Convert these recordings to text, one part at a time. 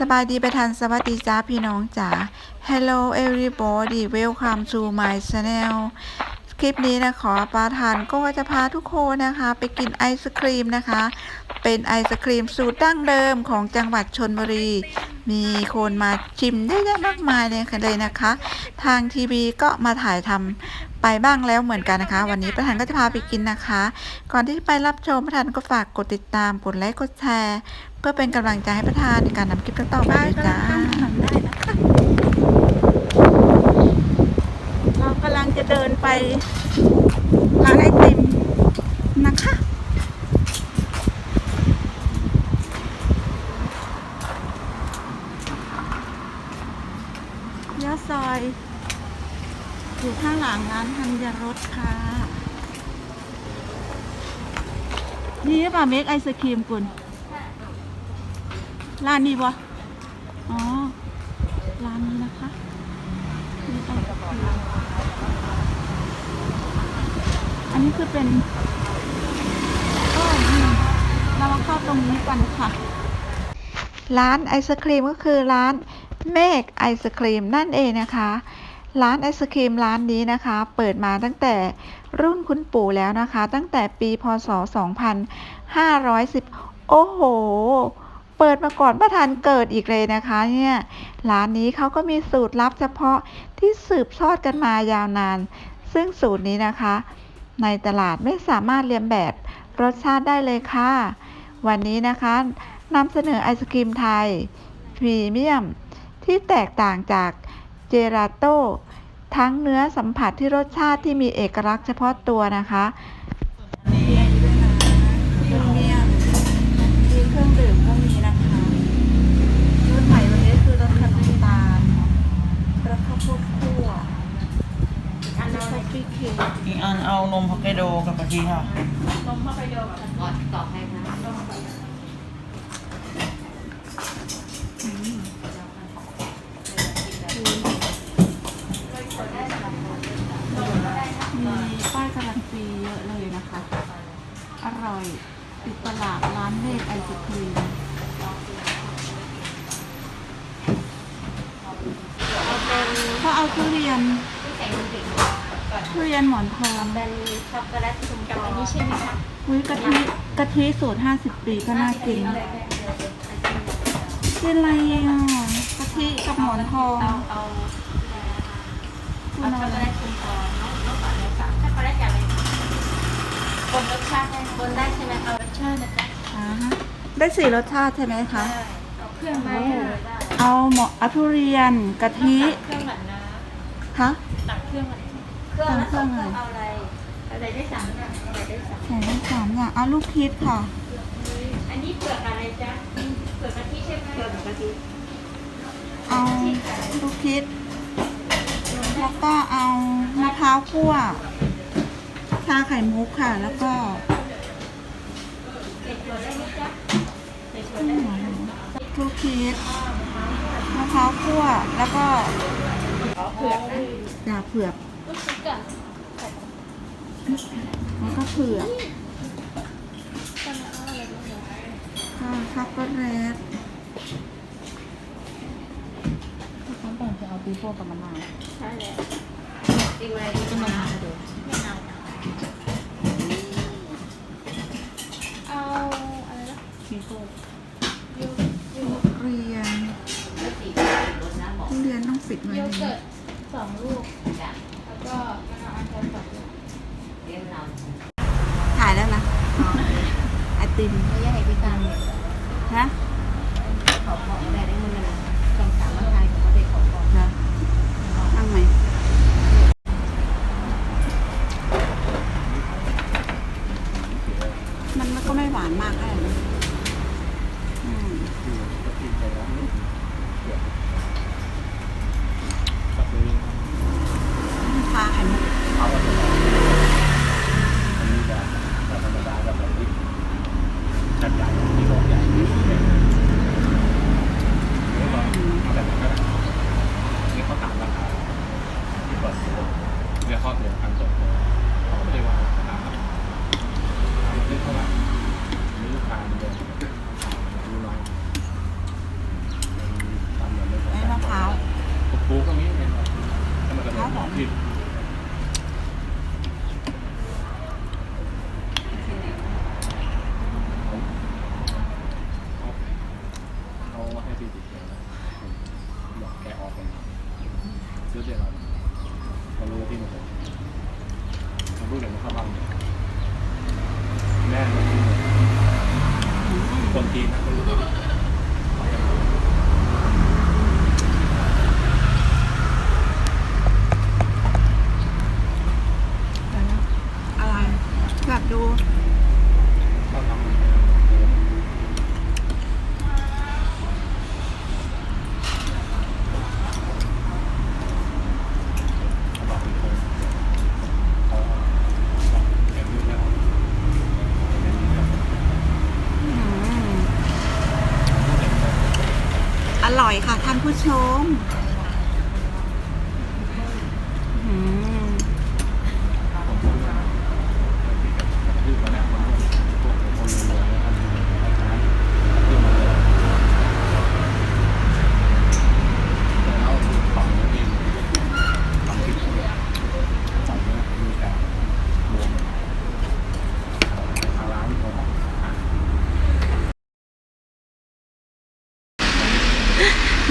สบายดีไปทันสวัสดีจ้าพี่น้องจ๋า Hello everybody welcome to my channel คลิปนี้นะขอประทานก็จะพาทุกคนนะคะ ไปกินไอศครีมนะคะ เป็นไอศครีมสูตรดั้งเดิมของจังหวัดชนบุรี มีคนมาชิมได้เยอะมากมายเลยค่ะเลยนะคะ ทางทีวีก็มาถ่ายทำ ไปบ้างแล้วเหมือนกันนะคะ วันนี้ประธานก็จะพาไปกินนะคะ ก่อนที่จะไปรับชมประธานก็ฝากกดติดตามกดไลค์กดแชร์ เพื่อเป็นกำลังใจให้ประธานในการนำคลิปต่อไปด้วยจ้าเรากำลังจะเดินไปร้านไอติมนะคะยอดซอยอย หลังร้านธัญรสค่ะ นี่หรือเปล่าเมกไอศครีมคุณร้านนี้ปะอ๋อ ร้านนี้นะคะมีไอศครีมอันนี้คือเป็นโอ้นี่เราเข้าตรงนี้กันค่ะ ร้านไอศครีมก็คือร้านเมฆไอศครีมนั่นเองนะคะ ร้านไอศครีมร้านนี้นะคะ เปิดมาตั้งแต่รุ่นคุณปู่แล้วนะคะ ตั้งแต่ปีพศ 2510 โอ้โห เปิดมาก่อนประธานเกิดอีกเลยนะคะเนี่ยร้านนี้เขาก็มีสูตรลับเฉพาะที่สืบทอดกันมายาวนาน ซึ่งสูตรนี้นะคะ ในตลาดไม่สามารถเลียนแบบรสชาติได้เลยค่ะ วันนี้นะคะนำเสนอไอศครีมไทยพรีเมียมที่แตกต่างจาก เจลาโต้ทั้งเนื้อสัมผัสที่รสชาติที่มีเอกลักษณ์เฉพาะตัวนะคะมีพรีเมียมมีเครื่องดื่มก็มีนะคะรุ่นใหม่วันนี้คือรสคันน้ำตาลรสข้าวโพดคั่วอันนี้คอฟฟี่เค้กอีกอันเอานมฮอกไกโดกับกะทิค่ะก่อนต่อให้นะ มีป้ายการันตีเยอะเลยนะคะ อ ร่อย ติดตลาดร้านเมฆไอศครีมเอาเป็นก็เอาทุเรียนที่ใส่นมเด็กทุเรียนหมอนทองเป็นช็อกโกแลตชุมกับอันนี้ใช่ไหมคะอุ้ยกะทิกะทิสูตร50ปีก็น่ากินกินอะไรอะกะทิกับหมอนทองเอาเอาคุเอาณช็อกเอาโกแลตชุมก่อนน้องน้องก่อนเลยค่ะช็อกโกแลตจาก อะไรบนรสชาติได้บนได้ใช่ไหมเอารสชาตินะจ๊ะอ่าฮะได้สี่รสชาติใช่ไหมคะเอาเครื่องไหมเอาหมอเอาทุเรียนกะทิเครื่องหวานนะคะตักเครื่องหวานเครื่องแล้วสองเครื่องเอาอะไรอะไรได้สามอย่างอะไรได้สามใส่ได้สามอย่างเอาลูกคิดค่ะ อันนี้เปลือกอะไรจ๊ะเปลือกกะทิใช่ไหมเปลือกกะทิเอาลูกคิด แล้วก็เอามะพร้าวคั่ว ชาไข่มุกค่ะ แล้วก็เด็กตัวได้ไหมจ๊ะเด็กตัวได้ไหมลูกคิดมะพร้าวคั่วแล้วก็เปลือกนะยาเผือกลูกชุบกับแล้วก็เผือกค่ะช็อกโกแลตต้องแต่งจะเอาปีโป้กับมะนาวใช่แล้วจริงเลยจะมาดูไม่เอา เอาอะไรนะปีโป้ยูทุเรียนทุเรียนต้องปิดไว้โยในเกินี้ร์ตสองลูก แล้วก็มะนาวอันเดียวสองลูกถ่ายแล้วนะไอติม ไม่ใช่พิการเนี่ย ฮะ ขอของแต่ได้เงินเลยสองสามวันไทยเขาได้ขอของ นะนั่งไหมมันก็ไมากเท่าร่นะอืมทาไข่มุก ชัดใหญ่ที่โรงใหญ่ ที่ติดเชื้อแล้วบอกแกออกไป ซื้อเดี๋ยวเราเรารู้ที่มันเป็นมันรู้เดี๋ยวมันเข้าบ้านแม่มันคนจีนนะก็รู้อยากดู เราทำ บอกเป็นคนเขาเก็บเรื่องแล้วเป็นเรื่อง อร่อยค่ะท่านผู้ชมอืม ผมพูดว่าที่กับที่มาแล้วมันพวกคนรวยแล้วทำร้านขึ้นมาเลยแล้วของนี้เองทำผิดใส่เนี่ยมีแต่รวมทางร้านเขา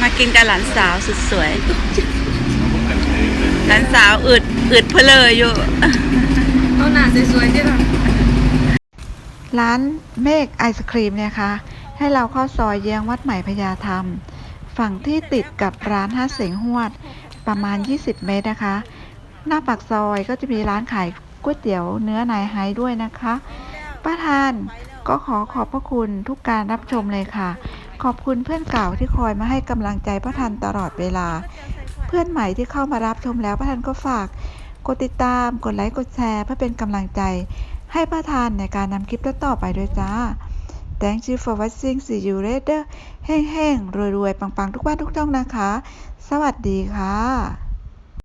มา กินกับหลานสาวสุดสวยเขานเองเลยหลานสาวอึดอึดเพลออยู่ เอาหน้าสวยๆที่เราร้านเมฆไอศครีมเนี่ยคะให้เราเข้าซอยเยื้องวัดใหม่พญาธรรม ฝั่งที่ติดกับร้านห้าเสียงหวด ประมาณ 20 เมตรนะคะ หน้าปากซอยก็จะมีร้านขายก๋วยเตี๋ยวเนื้อนายไฮด้วยนะคะ ป้าทานก็ขอขอบพระคุณทุกการรับชมเลยค่ะ ขอบคุณเพื่อนเก่าที่คอยมาให้กำลังใจพระทันตลอดเวลา เพื่อนใหม่ที่เข้ามารับชมแล้วพระทันก็ฝาก กดติดตาม กดไลค์ กดแชร์เพื่อเป็นกำลังใจ ให้พระทานในการนำคลิปต่อไปด้วยจ้า Thank you for watching see you later แห้งๆรวยๆ ปังๆ ทุกบ้านทุกช่องนะคะ สวัสดีค่ะ